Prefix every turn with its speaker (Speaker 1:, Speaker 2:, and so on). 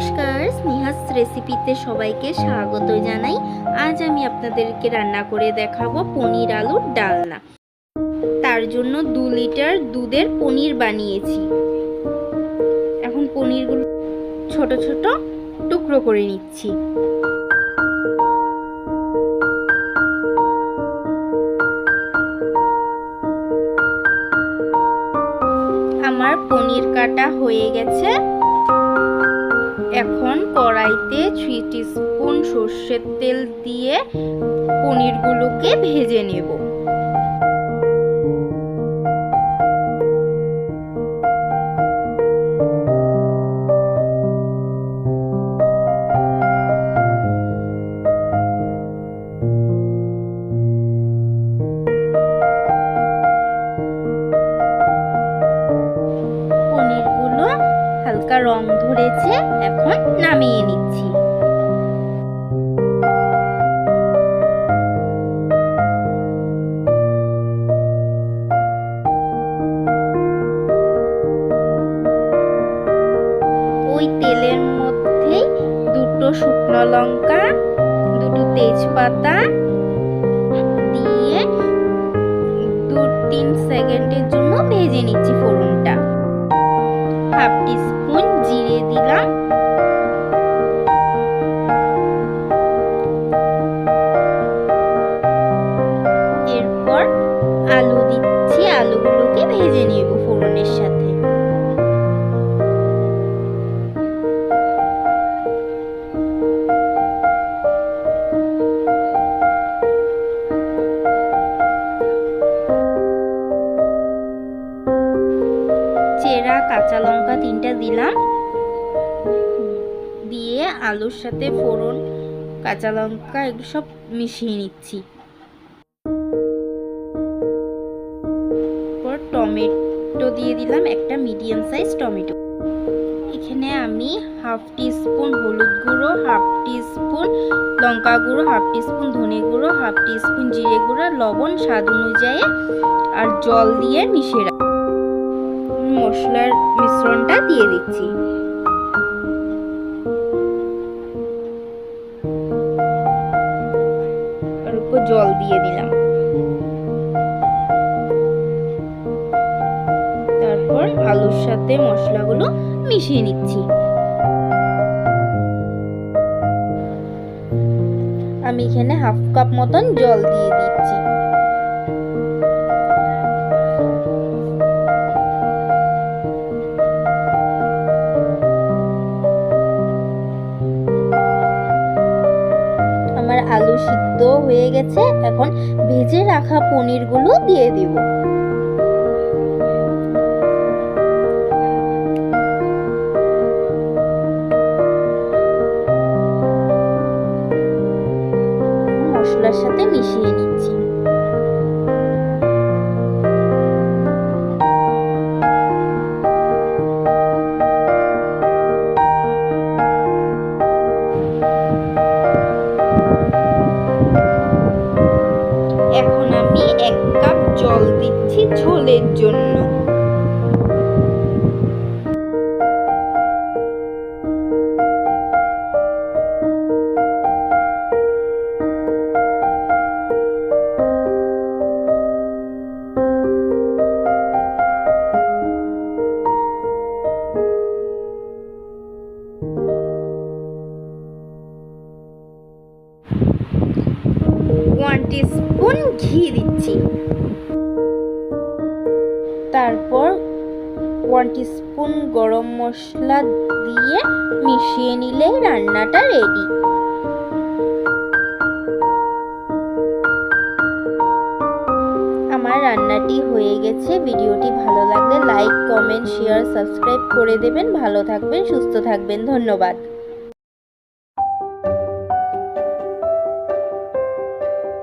Speaker 1: স্নেহাস রেসিপিতে সবাইকে স্বাগত জানাই। আজ আমি আপনাদেরকে রান্না করে দেখাবো পনির আলুর ডালনা। তার জন্য দু লিটার দুধের পনির বানিয়েছি। এখন পনিরগুলো ছোট ছোট টুকরো করে নিচ্ছি। আমার পনির কাটা হয়ে গেছে। এখন কড়াইতে থ্রি স্পুন সর্ষের তেল দিয়ে পনিরগুলোকে ভেজে নেব। হালকা রং ধরেছে, এখন নামিয়ে নিচ্ছি। ওই তেলের মধ্যেই দুটো শুকনো লঙ্কা, দুটো তেজপাতা দিয়ে দু তিন সেকেন্ডের জন্য ভেজে নিচ্ছি ফোড়নটা। হাফ টিস্পুন জিরে দিলাম। এরপর আলু দিচ্ছি আলুগুলোকে ভেজে নেব ফোড়নের সাথে। কাঁচা লঙ্কা তিনটা দিলাম। দিয়ে আলুর সাথে ফোড়ন, কাঁচা লঙ্কা, এগুলো সব মিশিয়ে নিচ্ছি। টমেটো দিয়ে দিলাম একটা মিডিয়াম সাইজ টমেটো। এখানে আমি হাফ স্পুন হলুদ গুঁড়ো, হাফ স্পুন লঙ্কা গুঁড়ো, হাফ স্পুন ধনে গুঁড়ো, হাফ স্পুন জিরে গুঁড়ো লবণ স্বাদ অনুযায়ী, আর জল দিয়ে মিশিয়ে রাখ মশলার মিশ্রণটা দিয়ে দিচ্ছি। আর উপর জল দিয়ে দিলাম। তারপর আলুর সাথে মশলাগুলো মিশিয়ে নিচ্ছি। আমি এখানে হাফ কাপ মতন জল দিয়ে দিচ্ছি। সিদ্ধ হয়ে গেছে এখন ভেজে রাখা পনিরগুলো দিয়ে দেব। জন্য। ওয়ান স্পুন ঘি দিচ্ছি। তারপর ওয়ান স্পুন গরম মশলা দিয়ে মিশিয়ে নিলে রান্নাটা রেডি আমার রান্নাটি হয়ে গেছে। ভিডিওটি ভালো লাগলে লাইক কমেন্ট শেয়ার সাবস্ক্রাইব করে দেবেন। ভালো থাকবেন, সুস্থ থাকবেন। ধন্যবাদ।